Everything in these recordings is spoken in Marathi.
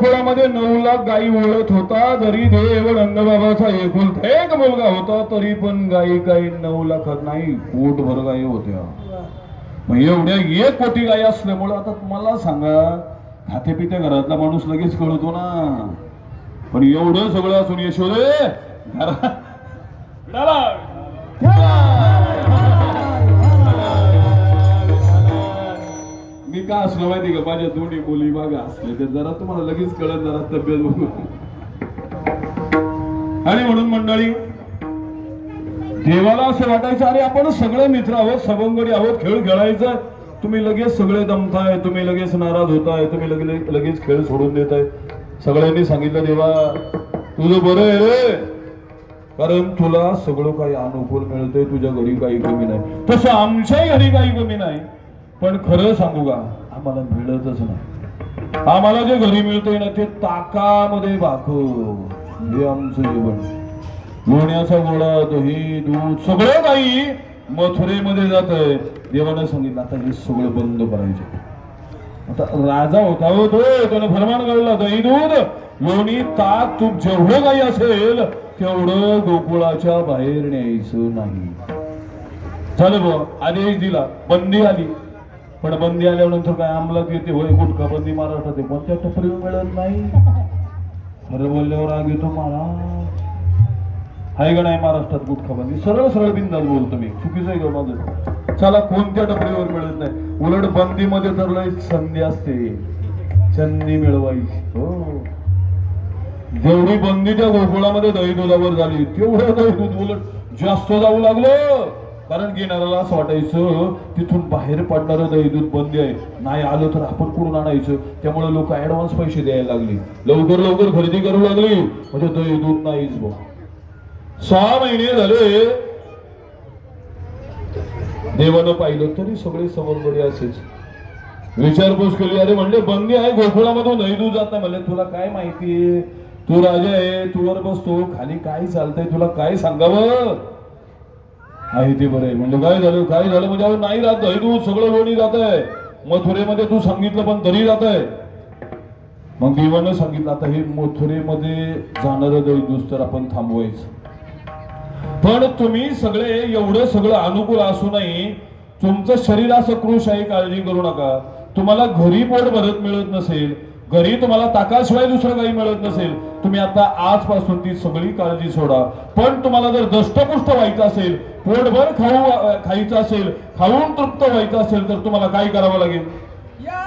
खोळामध्ये नऊ लाख गाई ओळत होता जरी देव नंदबाबाचा एकुलता एक मुलगा होता तरी पण गाई गायी नऊ लाखात नाही पोटभर गायी होत्या. मग एवढ्या एक कोटी गायी असल्यामुळे आता तुम्हाला सांगा खाते पिते घरातला माणूस लगेच कळतो ना. पण एवढं सगळं असून यशोदे घरा- का असलं माहिती का? माझ्या दोन्ही मुली मागे असले तर जरा तुम्हाला लगेच कळत जरा तब्येत बघून. आणि म्हणून मंडळी देवाला असं वाटायचं अरे आपण सगळे मित्र आहोत सवंगडी आहोत खेळ खेळायचा तुम्ही लगेच सगळे दमताय तुम्ही लगेच नाराज होताय तुम्ही लगेच लगेच खेळ सोडून देताय. सगळ्यांनी सांगितलं देवा तुझं बरं आहे रे. कारण तुला सगळं काही अनुकूल मिळतंय तुझ्या घरी काही कमी नाही. तसं आमच्याही घरी काही कमी नाही पण खरं सांगू का? आम्हाला मिळतच नाही. आम्हाला जे घरी मिळतंय ना ते ताकामध्ये भाकर हे आमचं जेवण लोण्याचा गोळा दही दूध सगळं काही मथुरेमध्ये जात आहे देवाने सांगितलं आता हे सगळं बंद करायचं. आता राजा होता हो तो त्याने फरमान काढला दही दूध लोणी ताक तूप जेवढं काही असेल तेवढं गोकुळाच्या बाहेर न्यायचं नाही. झालं आदेश दिला बंदी आली. पण बंदी आल्यानंतर काय अंमलात येते? होय गुटखा बंदी महाराष्ट्रात आहे कोणत्या टपरी मिळत नाही. मला बोलल्यावर आग येतो महाराज आहे का नाही महाराष्ट्रात गुटखा बंदी सरळ सरळ बिंदास बोलतो मी. चुकीचं आहे का माझं? चला कोणत्या टपरीवर मिळत नाही? उलट बंदीमध्ये तर लय संधी असते. चंदी मिळवायची. हो. जेवढी बंदी त्या गोकुळामध्ये दही दुधावर झाली तेवढं दही दूध उलट जास्त जाऊ लागलं. कारण घेणाऱ्याला असं वाटायचं तिथून बाहेर पडणारं दही दूध बंदी आहे. नाही आलं तर आपण कुठून आणायचं? त्यामुळे लोक ऍडव्हान्स पैसे द्यायला लागले. लवकर लवकर खरेदी करू लागली. म्हणजे दही दूध नाहीच बघ सहा महिने झाले. देवानं पाहिलं तरी सगळे समोरकडे असेच. विचारपूस केली अरे म्हणले बंदी आहे गोकुळामधून दही दूध जात नाही. म्हणले तुला काय माहिती? तू राजा आहे तू वर बसतो. खाली काय चालतंय तुला काय सांगावं? आहे ते बरं आहे. म्हणजे काय झालं? काय झालं? म्हणजे नाही राहत दही सगळं लोणी जात आहे. मथुरेमध्ये तू सांगितलं पण तरी जात आहे. मग देवानं सांगितलं आता हे मथुरेमध्ये जाणारं दही तर आपण थांबवायचं. पण तुम्ही सगळे एवढं सगळं अनुकूल असूनही तुमचं शरीर असं कृष आहे काळजी करू नका. तुम्हाला घरी पोट भरत मिळत नसेल घरी तुम्हाला ताकाशिवाय दुसरं काही मिळत नसेल. तुम्ही आता आजपासून ती सगळी काळजी सोडा. पण तुम्हाला जर दष्टपुष्ट व्हायचं असेल पोटभर खाऊ खायचं असेल खाऊन तृप्त व्हायचं असेल तर तुम्हाला काय करावं लागेल? या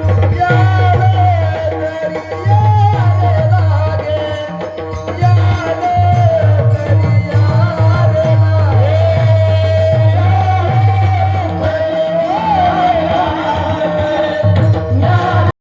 Yeah.